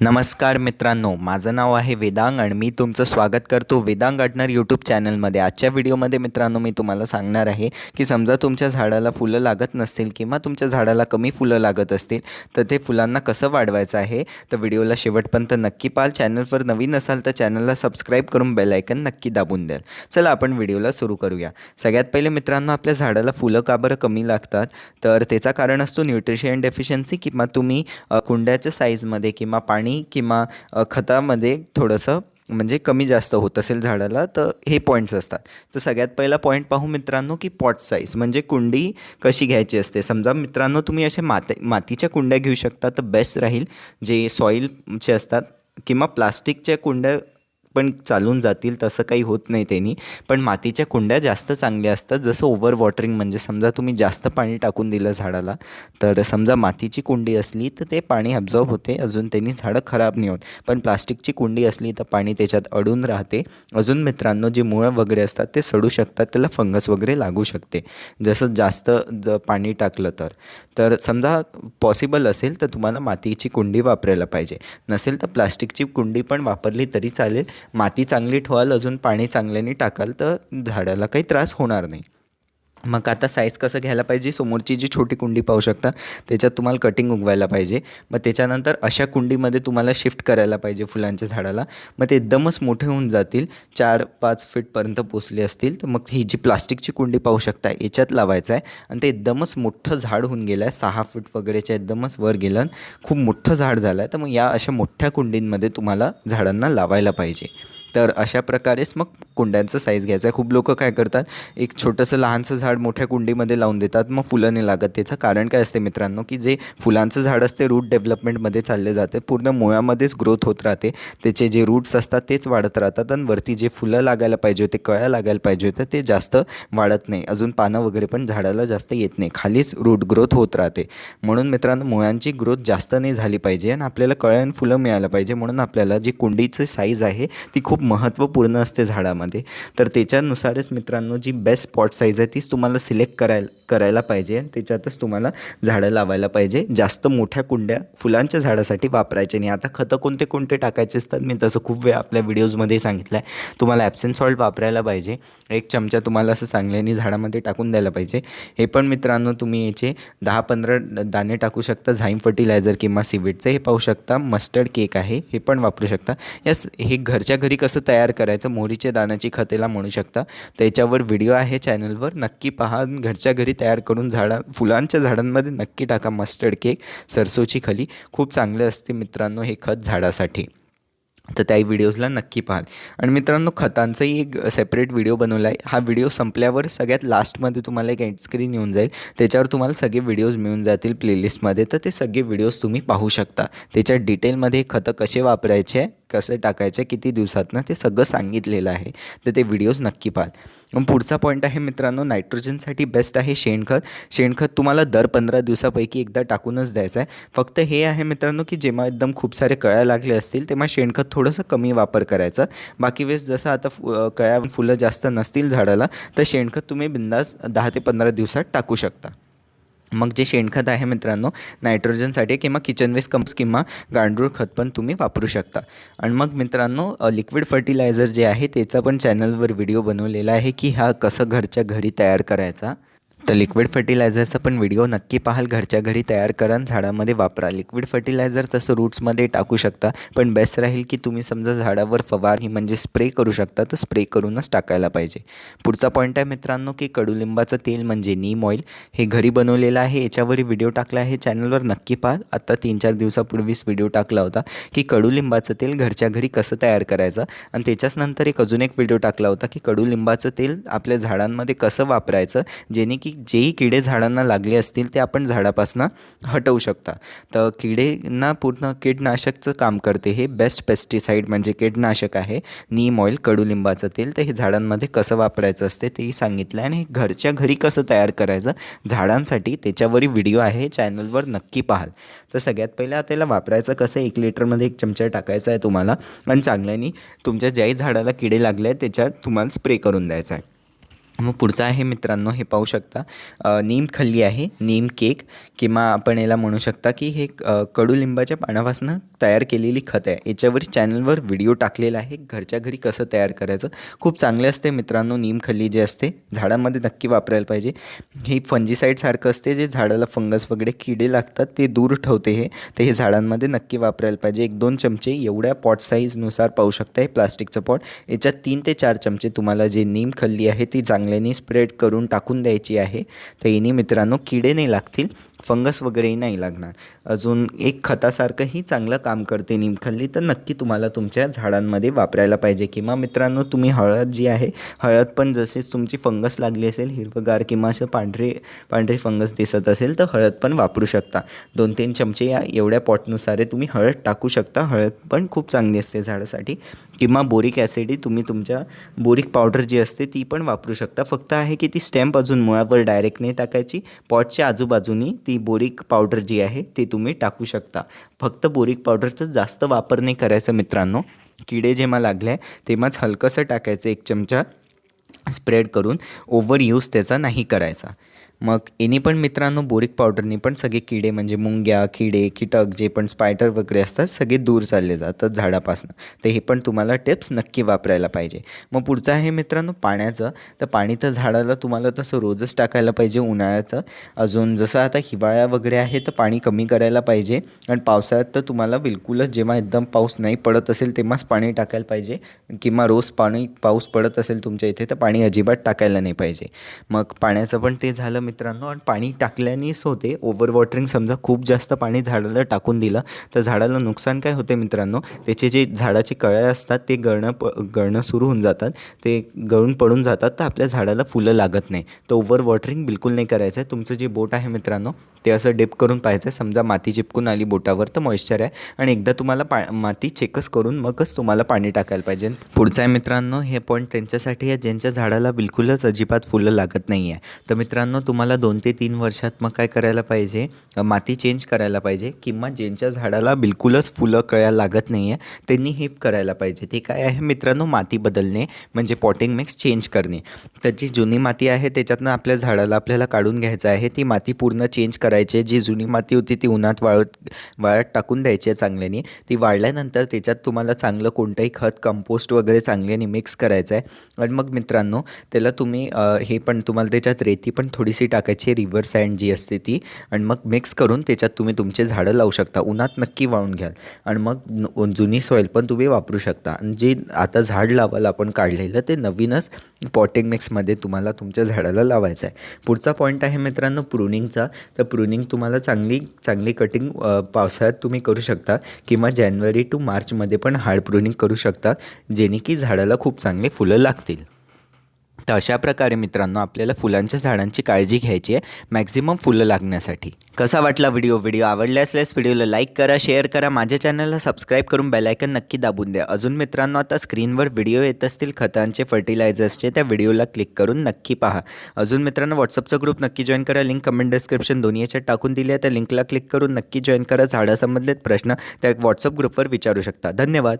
नमस्कार मित्रांनो माझं नाव आहे वेदांग आणि मी तुमचं स्वागत करतो वेदांग गार्डनर यूट्यूब चॅनलमध्ये. आजच्या व्हिडिओमध्ये मित्रांनो मी तुम्हाला सांगणार आहे की समजा तुमच्या झाडाला फुलं लागत नसतील किंवा तुमच्या झाडाला कमी फुलं लागत असतील तर ते फुलांना कसं वाढवायचं आहे? तर व्हिडिओला शेवटपर्यंत नक्की पाल चॅनलवर नवीन असाल तर चॅनलला सबस्क्राईब करून बेलायकन नक्की दाबून द्याल चला आपण व्हिडिओला सुरू करूया. सगळ्यात पहिले मित्रांनो आपल्या झाडाला फुलं का बरं कमी लागतात? तर त्याचा कारण असतो न्यूट्रिशन डेफिशियन्सी किंवा तुम्ही कुंड्याच्या साईजमध्ये किंवा पाणी किंवा खतामध्ये थोडंसं म्हणजे कमी जास्त होत असेल झाडाला तर हे पॉईंट्स असतात. तर सगळ्यात पहिला पॉईंट पाहू मित्रांनो की पॉट साईज म्हणजे कुंडी कशी घ्यायची असते. समजा मित्रांनो तुम्ही असे माती मातीच्या कुंड्या घेऊ शकता तर बेस्ट राहील जे सॉईलचे असतात किंवा प्लास्टिकच्या कुंड्या पण चालून जातील तसं काही होत नाही त्यांनी. पण मातीच्या कुंड्या जास्त चांगल्या असतात. जसं ओव्हर वॉटरिंग म्हणजे समजा तुम्ही जास्त पाणी टाकून दिलं झाडाला तर समजा मातीची कुंडी असली तर ते पाणी ॲब्झॉर्ब होते. अजून त्यांनी झाडं खराब नाही होत. पण प्लास्टिकची कुंडी असली तर पाणी त्याच्यात अडून राहते. अजून मित्रांनो जे मुळं वगैरे असतात ते सडू शकतात. त्याला फंगस वगैरे लागू शकते. जसं जास्त ज पाणी टाकलं तर. तर समजा पॉसिबल असेल तर तुम्हाला मातीची कुंडी वापरायला पाहिजे. नसेल तर प्लास्टिकची कुंडी पण वापरली तरी चालेल. माती चांगली ठेवाल अजून पाणी चांगल्याने टाकाल तर झाडाला काही त्रास होणार नाही. मग आता साईज कसं घ्यायला पाहिजे? समोरची जी छोटी कुंडी पाहू शकता त्याच्यात तुम्हाला कटिंग उगवायला पाहिजे. मग त्याच्यानंतर अशा कुंडीमध्ये तुम्हाला शिफ्ट करायला पाहिजे फुलांच्या झाडाला. मग ते एकदमच मोठे होऊन जातील चार पाच फीटपर्यंत पोचले असतील तर मग ही जी प्लास्टिकची कुंडी पाहू शकता याच्यात लावायचं आहे. आणि ते एकदमच मोठं झाड होऊन गेलं आहे सहा फूट वगैरेच्या एकदमच वर गेलं आणि खूप मोठं झाड झालं आहे तर मग या अशा मोठ्या कुंडींमध्ये तुम्हाला झाडांना लावायला पाहिजे. तर अशा प्रकारेच मग कुंड्यांचं साईज घ्यायचा. आहे खूप लोक काय करतात एक छोटंसं लहानसं झाड मोठ्या कुंडीमध्ये लावून देतात मग फुलं नाही लागत त्याचं. कारण काय असते मित्रांनो की जे फुलांचं झाड असते रूट डेव्हलपमेंटमध्ये चालले जाते. पूर्ण मुळामध्येच ग्रोथ होत राहते. त्याचे जे रूट्स असतात तेच वाढत राहतात आणि वरती जे फुलं लागायला पाहिजे होते कळ्या लागायला पाहिजे होत्या ते जास्त वाढत नाही. अजून पानं वगैरे पण झाडाला जास्त येत नाही. खालीच रूट ग्रोथ होत राहते. म्हणून मित्रांनो मुळांची ग्रोथ जास्त नाही झाली पाहिजे आणि आपल्याला कळ्या आणि फुलं मिळायला पाहिजे. म्हणून आपल्याला जी कुंडीची साईज आहे ती खूप महत्त्वपूर्ण असते झाडामध्ये. तर त्याच्यानुसारच मित्रांनो जी बेस्ट पॉट साईज आहे तीच तुम्हाला सिलेक्ट करायला करायला पाहिजे आणि त्याच्यातच तुम्हाला झाडं लावायला पाहिजे. जास्त मोठ्या कुंड्या फुलांच्या झाडासाठी वापरायचे नाही. आता खतं कोणते कोणते टाकायचे असतात? मी तसं खूप वेळ आपल्या व्हिडिओजमध्ये सांगितलं आहे तुम्हाला ॲप्सन सॉल्ट वापरायला पाहिजे. एक चमचा तुम्हाला असं चांगल्याने झाडामध्ये टाकून द्यायला पाहिजे. हे पण मित्रांनो तुम्ही याचे दहा पंधरा दाणे टाकू शकता. झाईम फर्टिलायझर किंवा सिविडचं हे पाहू शकता. मस्टर्ड केक आहे. हे पण वापरू शकता. यस हे घरच्या घरी कसं तयार करायचं मोहरीच्या दाण्याची खतेला म्हणू शकता. त्याच्यावर व्हिडिओ आहे चॅनलवर नक्की पहा. घरच्या घरी तयार करून झाडा फुलांच्या झाडांमध्ये नक्की टाका मस्टर्ड केक सरसोची खली. खूप चांगले असते मित्रांनो हे खत झाडासाठी. तर त्याही व्हिडिओजला नक्की पाहाल आणि मित्रांनो खतांचाही एक सेपरेट व्हिडिओ बनवला आहे. हा व्हिडिओ संपल्यावर सगळ्यात लास्टमध्ये तुम्हाला एक एंडस्क्रीन येऊन जाईल. त्याच्यावर तुम्हाला सगळे व्हिडिओज मिळून जातील प्लेलिस्टमध्ये तर ते सगळे व्हिडिओज तुम्ही पाहू शकता. त्याच्या डिटेलमध्ये खतं कसे वापरायचे कसे टाकायचे किती दिवसातनं ते सगळं सांगितलेलं आहे. तर ते व्हिडिओज नक्की पाहाल मग पुढचा पॉईंट आहे मित्रांनो नायट्रोजनसाठी बेस्ट आहे शेणखत. शेणखत तुम्हाला दर पंधरा दिवसापैकी एकदा टाकूनच द्यायचं आहे. फक्त हे आहे मित्रांनो की जेव्हा एकदम खूप सारे कळ्या लागले असतील तेव्हा शेणखत थोडंसं कमी वापर करायचा. बाकी वेळेस जसं आता फु कळ्या फुलं जास्त नसतील झाडाला तर शेणखत तुम्ही बिंदास दहा ते पंधरा दिवसात टाकू शकता. मग जे शेणखत आहे मित्रांनो नायट्रोजनसाठी किंवा किचन वेस्ट कंप्स किंवा गांडूळ खत पण तुम्ही वापरू शकता. आणि मग मित्रांनो लिक्विड फर्टिलायझर जे आहे त्याचा पण चॅनलवर व्हिडिओ बनवलेला आहे की हा कसं घरच्या घरी तयार करायचा. तर लिक्विड फर्टिलायझरचा पण व्हिडिओ नक्की पाहाल. घरच्या घरी तयार करा आणि झाडामध्ये वापरा. लिक्विड फर्टिलायझर तसं रूट्समध्ये टाकू शकता पण बेस्ट राहील की तुम्ही समजा झाडावर फवारणी म्हणजे स्प्रे करू शकता तर स्प्रे करूनच टाकायला पाहिजे. पुढचा पॉईंट आहे मित्रांनो की कडुलिंबाचं तेल म्हणजे नीम ऑइल हे घरी बनवलेलं आहे याच्यावरही व्हिडिओ टाकला आहे. चॅनलवर नक्की पाहाल आत्ता तीन चार दिवसापूर्वीच व्हिडिओ टाकला होता की कडुलिंबाचं तेल घरच्या घरी कसं तयार करायचं. आणि त्याच्याच नंतर एक अजून एक व्हिडिओ टाकला होता की कडुलिंबाचं तेल आपल्या झाडांमध्ये कसं वापरायचं जेणे की जेही किडे झाडांना लागले असतील ते आपण झाडापासनं हटवू शकता. तर किडेंना पूर्ण कीडनाशकचं काम करते हे बेस्ट पेस्टिसाईड म्हणजे कीडनाशक आहे. नीम ऑइल कडुलिंबाचं तेल तर हे झाडांमध्ये कसं वापरायचं असते तेही सांगितलं आहे आणि हे घरच्या घरी कसं तयार करायचं? झाडांसाठी त्याच्यावरही व्हिडिओ आहे चॅनलवर नक्की पाहाल. तर सगळ्यात पहिलं त्याला वापरायचं कसं? एक लिटरमध्ये एक चमचा टाकायचा आहे तुम्हाला. आणि चांगल्याने तुमच्या ज्याही झाडाला किडे लागले आहेत त्याच्यात तुम्हाला स्प्रे करून द्यायचा आहे. मग पुढचं आहे मित्रांनो हे पाहू शकता. नीम खल्ली आहे नीम केक किंवा आपण याला म्हणू शकता की हे कडुलिंबाच्या पानापासून तयार केलेली खत आहे. याच्यावर चॅनलवर व्हिडिओ टाकलेला आहे घरच्या घरी कसं तयार करायचं. खूप चांगले असते मित्रांनो नीम खल्ली जे असते झाडामध्ये नक्की वापरायला पाहिजे. हे फंजीसाईडसारखं असते जे झाडाला फंगस वगैरे किडे लागतात ते दूर ठेवते हे. ते हे झाडांमध्ये नक्की वापरायला पाहिजे. एक दोन चमचे एवढ्या पॉट साईजनुसार पाहू शकता हे प्लास्टिकचं पॉट. याच्यात तीन ते चार चमचे तुम्हाला जे नीम खल्ली आहे ती चांगल्याने स्प्रेड करून टाकून द्यायची आहे. तर इनी मित्रांनो किडे नाही लागतील. फंगस वगैरेही नाही लागणार. अजून एक खतासारखंही चांगलं काम करते निमखल्ली तर नक्की तुम्हाला तुमच्या झाडांमध्ये वापरायला पाहिजे. किंवा मित्रांनो तुम्ही हळद जी आहे हळद पण जसेच तुमची फंगस लागली असेल हिरवगार किंवा असं पांढरे पांढरे फंगस दिसत असेल तर हळद पण वापरू शकता. दोन तीन चमचे या एवढ्या पॉटनुसार तुम्ही हळद टाकू शकता. हळद पण खूप चांगली असते झाडासाठी. किंवा बोरिक ॲसिडही तुम्ही तुमच्या बोरिक पावडर जी असते ती पण वापरू शकता. फक्त आहे की ती स्टॅम्प अजून मुळावर डायरेक्ट नाही टाकायची. पॉटच्या आजूबाजूनी ती बोरिक पावडर जी आहे ती तुम्ही टाकू शकता. फक्त बोरिक पावडरचा जास्त वापर नाही करायचं मित्रांनो. किडे जेव्हा लागले तेव्हाच हलकंसं टाकायचं एक चमचा. स्प्रेड करून ओव्हर यूज त्याचा नाही करायचा. मग याने पण मित्रांनो बोरिक पावडरनी पण सगळे किडे म्हणजे मुंग्या किडे कीटक जे पण स्पायडर वगैरे असतात सगळे दूर चालले जातात झाडापासून. तर हे पण तुम्हाला टिप्स नक्की वापरायला पाहिजे. मग पुढचं आहे मित्रांनो पाण्याचं. तर पाणी तर झाडाला तुम्हाला तसं रोजच टाकायला पाहिजे उन्हाळ्याचं. अजून जसं आता हिवाळा वगैरे आहे तर पाणी कमी करायला पाहिजे. आणि पावसाळ्यात तर तुम्हाला बिलकुलच जेव्हा एकदम पाऊस नाही पडत असेल तेव्हाच पाणी टाकायला पाहिजे. किंवा रोज पाणी पाऊस पडत असेल तुमच्या इथे तर पाणी अजिबात टाकायला नाही पाहिजे. मग पाण्याचं पण ते झालं मित्रांनो आणि पाणी टाकल्यानेच होते. ओव्हर वॉटरिंग समजा खूप जास्त पाणी झाडाला टाकून दिलं. तर झाडाला नुकसान काय होते मित्रांनो? त्याचे जे झाडाचे कळ्या असतात ते गळणं प गळणं सुरू होऊन जातात. ते गळून पडून जातात तर आपल्या झाडाला फुलं लागत नाही. तर ओव्हर वॉटरिंग बिलकुल नाही करायचं आहे तुमचं जे बोट आहे मित्रांनो ते असं डिप करून पाहायचं आहे समजा माती चिपकून आली बोटावर तर मॉइश्चर आहे. आणि एकदा तुम्हाला पा माती चेकच करून मगच तुम्हाला पाणी टाकायला पाहिजे. पुढचं आहे मित्रांनो हे पॉईंट त्यांच्यासाठी आहे. ज्यांच्या झाडाला बिलकुलच अजिबात फुलं लागत नाही आहे तर मित्रांनो तुम्हाला दोन ते तीन वर्षात मग काय करायला पाहिजे? माती चेंज करायला पाहिजे किंवा ज्यांच्या झाडाला बिलकुलच फुलं कळ्या लागत नाही आहे त्यांनी हे करायला पाहिजे. ते काय आहे मित्रांनो? माती बदलणे म्हणजे पॉटिंग मिक्स चेंज करणे. तर जी जुनी माती आहे त्याच्यातनं आपल्या झाडाला आपल्याला काढून घ्यायचं आहे. ती माती पूर्ण चेंज करायची. आहे जी जुनी माती होती ती उन्हात वाळत वाळत टाकून द्यायची आहे चांगल्याने. ती वाळल्यानंतर त्याच्यात तुम्हाला चांगलं कोणतंही खत कंपोस्ट वगैरे चांगल्याने मिक्स करायचं आहे. आणि मग मित्रांनो त्याला तुम्ही हे पण तुम्हाला त्याच्यात रेती पण थोडीशी टाकायची रिव्हर सँड जी असते ती आणि मग मिक्स करून त्याच्यात तुम्ही तुमचे झाडं लावू शकता. उन्हात नक्की वाळून घ्याल. आणि मग जुनी सॉईल पण तुम्ही वापरू शकता. आणि जे आता झाड लावायला आपण काढलेलं ते नवीनच पॉटिंग मिक्समध्ये तुम्हाला तुमच्या झाडाला लावायचं आहे पुढचा पॉईंट आहे मित्रांनो प्रुनिंगचा तर प्रुनिंग तुम्हाला चांगली चांगली कटिंग पावसाळ्यात तुम्ही करू शकता किंवा जानेवारी टू मार्चमध्ये पण हार्ड प्रुनिंग करू शकता जेणे की झाडाला खूप चांगले फुलं लागतील. तर अशा प्रकारे मित्रांनो आपल्याला फुलांच्या झाडांची काळजी घ्यायची आहे मॅक्झिमम फुलं लागण्यासाठी. कसा वाटला व्हिडिओ व्हिडिओ आवडला असल्यास व्हिडिओला लाईक करा शेअर करा. माझ्या चॅनलला सबस्क्राईब करून बेलायकन नक्की दाबून द्या. अजून मित्रांनो आता स्क्रीनवर व्हिडिओ येत असतील खतांचे फर्टिलायझर्सचे त्या व्हिडिओला क्लिक करून नक्की पहा. अजून मित्रांनो व्हॉट्सअपचा ग्रुप नक्की जॉईन करा. लिंक कमेंट डिस्क्रिप्शन दोन्ही याच्यात टाकून दिली आहे. त्या लिंकला क्लिक करून नक्की जॉईन करा. झाडासंबंधित प्रश्न त्या व्हॉट्सअप ग्रुपवर विचारू शकता. धन्यवाद.